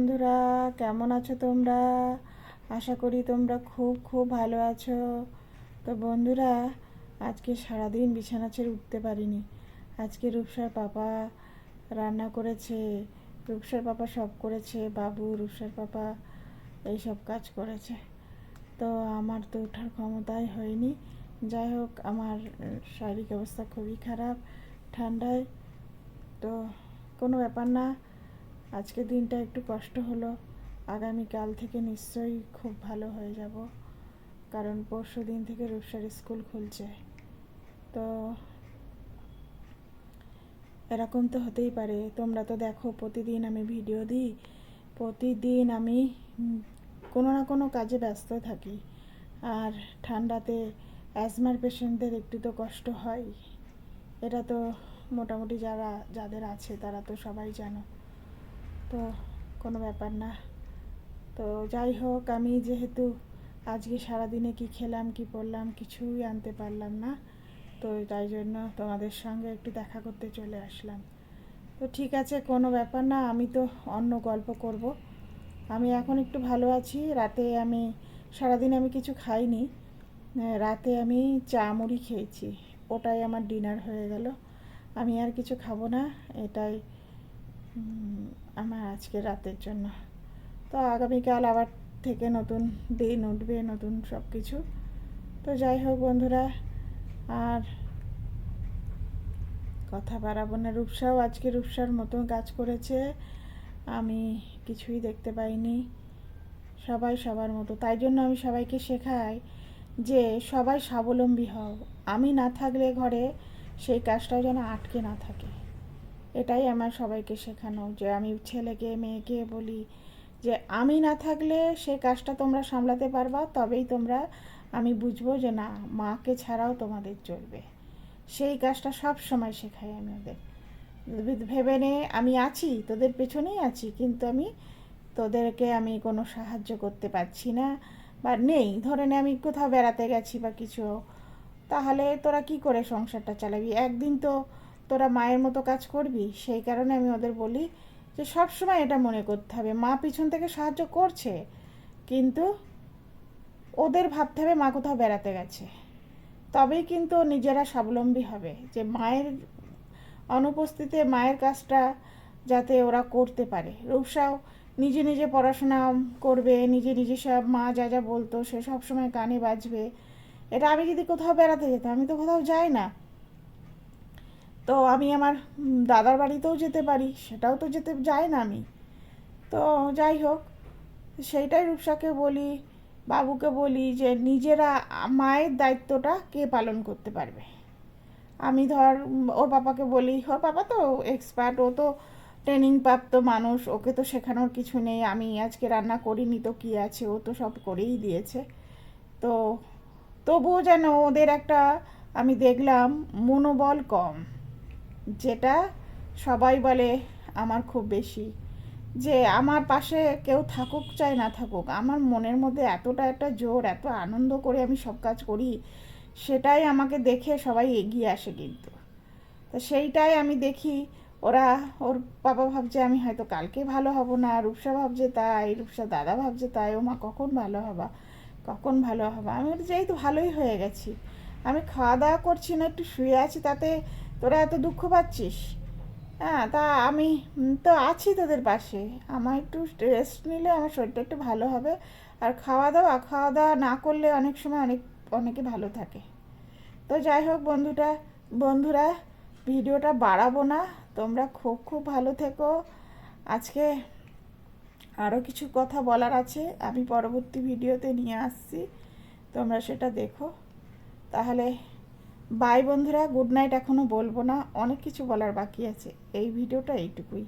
বন্ধুরা, কেমন আছো তোমরা? আশা করি তোমরা খুব খুব ভালো আছো। তো বন্ধুরা, আজকে সারাদিন বিছানা ছেড়ে উঠতে পারিনি। আজকে রূপসার পাপা রান্না করেছে, রূপসার পাপা সব করেছে, বাবু, রূপসার পাপা এই সব কাজ করেছে। তো আমার তো ওঠার ক্ষমতাই হয়নি। যাই হোক, আমার শারীরিক অবস্থা খুবই খারাপ, ঠান্ডায়। তো কোনো ব্যাপার না আজকের দিনটা একটু কষ্ট হলো। আগামীকাল থেকে নিশ্চয়ই খুব ভালো হয়ে যাব, কারণ পরশু দিন থেকে রূপসার স্কুল খুলছে। তো এরকম তো হতেই পারে। তোমরা তো দেখো, প্রতিদিন আমি ভিডিও দিই। প্রতিদিন আমি কোনো না কোনো কাজে ব্যস্ত থাকি। আর ঠান্ডাতে অ্যাজমার পেশেন্টদের একটু তো কষ্ট হয়। এটা তো মোটামুটি যারা, যাদের আছে তারা তো সবাই জানো। তো কোনো ব্যাপার না। তো যাই হোক, আমি যেহেতু আজকে সারাদিনে কি খেলাম, কি পড়লাম কিছুই আনতে পারলাম না, তো তাই জন্য তোমাদের সঙ্গে একটু দেখা করতে চলে আসলাম। তো ঠিক আছে, কোনো ব্যাপার না, আমি তো অন্য গল্প করব। আমি এখন একটু ভালো আছি, রাতে আমি, সারাদিন আমি কিছু খাইনি রাতে আমি চা মুড়ি খেয়েছি, ওটাই আমার ডিনার হয়ে গেল। আমি আর কিছু খাব না, এটাই আমার আজকে রাতের জন্য। তো আগামীকাল আবার থেকে নতুন দিন উঠবে, নতুন সব কিছু তো যাই হোক বন্ধুরা, আর কথা বাড়াবো না। রূপসাও আজকে রূপসার মতন কাজ করেছে। আমি কিছুই দেখতে পাইনি। সবাই সবার মতো। তাই জন্য আমি সবাইকে শেখাই যে সবাই স্বাবলম্বী হও। আমি না থাকলে ঘরে সেই কাজটাও যেন আটকে না থাকে। এটাই আমার সবাইকে শেখানো যে আমি ছেলেকে, মেয়েকে বলি যে আমি না থাকলে সে কাজটা তোমরা সামলাতে পারবা, তবেই তোমরা আমি বুঝব যে না, মাকে ছাড়াও তোমাদের চলবে। সেই কাজটা সব সময় শেখাই আমি ওদের। ভেবে নে, আমি আছি, তোদের পেছনেই আছি, কিন্তু আমি তোদেরকে আমি কোনো সাহায্য করতে পারছি না বা নেই। ধরে নে, আমি কোথাও বেড়াতে গেছি বা কিছু, তাহলে তোরা কি করে সংসারটা চালাবি? একদিন তো তোরা মায়ের মতো কাজ করবি? সেই কারণে আমি ওদের বলি যে সব সময় এটা মনে করতে হবে। মা পিছন থেকে সাহায্য করছে, কিন্তু ওদের ভাবতে হবে মা কোথাও বেড়াতে গেছে। তবেই কিন্তু নিজেরা স্বাবলম্বী হবে যে মায়ের অনুপস্থিতিতে মায়ের কাজটা যাতে ওরা করতে পারে। রূপসাও নিজে নিজে পড়াশোনা করবে, নিজে নিজে সব মা যা যা বলতো সে সবসময় কানে বাজবে। এটা আমি যদি কোথাও বেড়াতে যেতাম, আমি তো কোথাও যাই না। তো আমি আমার দাদার বাড়িতেও যেতে পারি, সেটাও তো যেতে, যাই না আমি। তো যাই হোক, সেইটাই রূপসাকে বলি, বাবুকে বলি যে নিজেরা মায়ের দায়িত্বটা কে পালন করতে পারবে। আমি ধর ওর পাপাকে বলি, ওর পাপা তো এক্সপার্ট ও তো ট্রেনিং প্রাপ্ত মানুষ, ওকে তো শেখানোর কিছু নেই, আমি আজকে রান্না করিনি তো কী আছে, ও তো সব করেই দিয়েছে। তো তবুও যেন ওদের একটা, আমি দেখলাম, মনোবল কম। যেটা সবাই বলে আমার খুব বেশি। যে আমার পাশে কেউ থাকুক চাই না থাকুক, আমার মনের মধ্যে এতটা একটা জোর, এত আনন্দ করে আমি সব কাজ করি, সেটাই আমাকে দেখে সবাই এগিয়ে আসে কিন্তু। তো সেইটাই আমি দেখি, ওরা, ওর বাবা ভাবছে আমি হয়তো কালকে ভালো হব না, রূপসা ভাবছে তাই, রূপসা দাদা ভাবছে তাই ও মা কখন ভালো হবা, কখন ভালো হবা? আমি যেই ভালোই হয়ে গেছি। আমি খাওয়া দাওয়া করছি না, একটু শুয়ে আছি, তাতে তোরা এত দুঃখ পাচ্ছিস? হ্যাঁ তা আমি তো আছি তোদের পাশে। আমার একটু রেস্ট নিলে আমার শরীরটা একটু ভালো হবে। আর খাওয়া দাওয়া খাওয়া দাওয়া না করলে অনেক সময় অনেক, অনেকে ভালো থাকে। তো যাই হোক বন্ধুটা, বন্ধুরা, ভিডিওটা বাড়াবো না। তোমরা খুব খুব ভালো থেকো। আজকে আরও কিছু কথা বলার আছে। আমি পরবর্তী ভিডিওতে নিয়ে আসছি। তোমরা সেটা দেখো। তাহলে বাই বন্ধুরা, গুড নাইট এখনও বলব না, অনেক কিছু বলার বাকি আছে। এই ভিডিওটা এইটুকুই।